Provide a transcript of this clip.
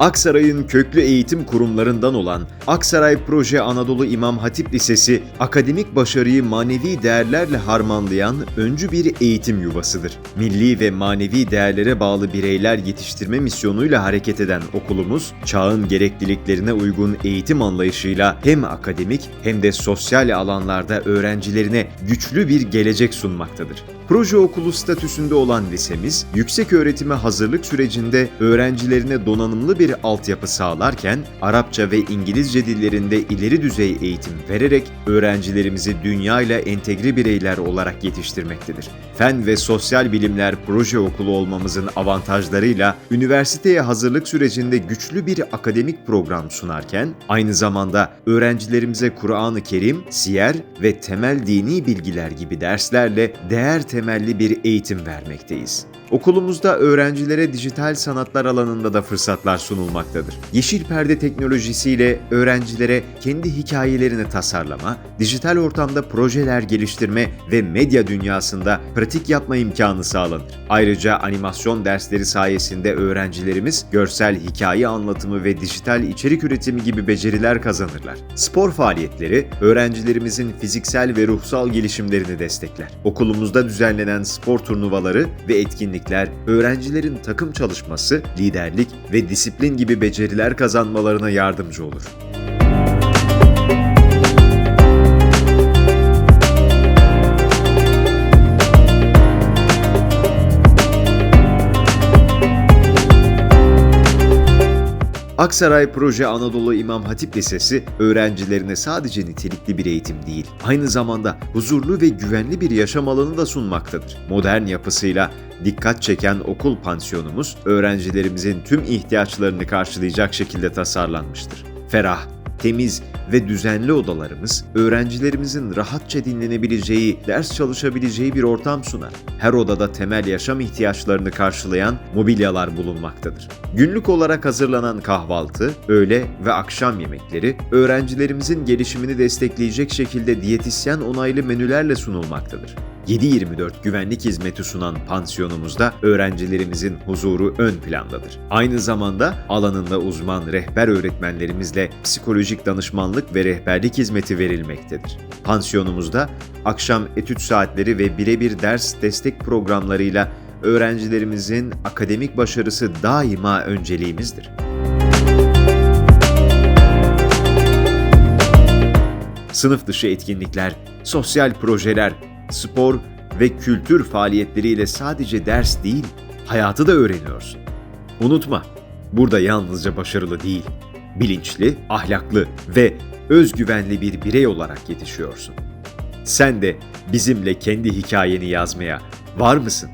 Aksaray'ın köklü eğitim kurumlarından olan Aksaray Proje Anadolu İmam Hatip Lisesi, akademik başarıyı manevi değerlerle harmanlayan öncü bir eğitim yuvasıdır. Milli ve manevi değerlere bağlı bireyler yetiştirme misyonuyla hareket eden okulumuz, çağın gerekliliklerine uygun eğitim anlayışıyla hem akademik hem de sosyal alanlarda öğrencilerine güçlü bir gelecek sunmaktadır. Proje okulu statüsünde olan lisemiz, yüksek öğretime hazırlık sürecinde öğrencilerine donanımlı bir altyapı sağlarken, Arapça ve İngilizce dillerinde ileri düzey eğitim vererek öğrencilerimizi dünyayla entegre bireyler olarak yetiştirmektedir. Fen ve sosyal bilimler proje okulu olmamızın avantajlarıyla üniversiteye hazırlık sürecinde güçlü bir akademik program sunarken, aynı zamanda öğrencilerimize Kur'an-ı Kerim, siyer ve temel dini bilgiler gibi derslerle değer temelli bir eğitim vermekteyiz. Okulumuzda öğrencilere dijital sanatlar alanında da fırsatlar sunulmaktadır. Yeşil perde teknolojisiyle öğrencilere kendi hikayelerini tasarlama, dijital ortamda projeler geliştirme ve medya dünyasında pratik yapma imkanı sağlanır. Ayrıca animasyon dersleri sayesinde öğrencilerimiz görsel hikaye anlatımı ve dijital içerik üretimi gibi beceriler kazanırlar. Spor faaliyetleri öğrencilerimizin fiziksel ve ruhsal gelişimlerini destekler. Okulumuzda düzenlenen spor turnuvaları ve etkinlikler öğrencilerin takım çalışması, liderlik ve disiplin gibi beceriler kazanmalarına yardımcı olur. Aksaray Proje Anadolu İmam Hatip Lisesi öğrencilerine sadece nitelikli bir eğitim değil, aynı zamanda huzurlu ve güvenli bir yaşam alanı da sunmaktadır. Modern yapısıyla dikkat çeken okul pansiyonumuz öğrencilerimizin tüm ihtiyaçlarını karşılayacak şekilde tasarlanmıştır. Ferah, temiz ve düzenli odalarımız öğrencilerimizin rahatça dinlenebileceği, ders çalışabileceği bir ortam sunar. Her odada temel yaşam ihtiyaçlarını karşılayan mobilyalar bulunmaktadır. Günlük olarak hazırlanan kahvaltı, öğle ve akşam yemekleri öğrencilerimizin gelişimini destekleyecek şekilde diyetisyen onaylı menülerle sunulmaktadır. 7-24 güvenlik hizmeti sunan pansiyonumuzda öğrencilerimizin huzuru ön plandadır. Aynı zamanda alanında uzman rehber öğretmenlerimizle psikolojik danışmanlık ve rehberlik hizmeti verilmektedir. Pansiyonumuzda akşam etüt saatleri ve birebir ders destek programlarıyla öğrencilerimizin akademik başarısı daima önceliğimizdir. Sınıf dışı etkinlikler, sosyal projeler, spor ve kültür faaliyetleriyle sadece ders değil, hayatı da öğreniyorsun. Unutma, burada yalnızca başarılı değil, bilinçli, ahlaklı ve özgüvenli bir birey olarak yetişiyorsun. Sen de bizimle kendi hikayeni yazmaya var mısın?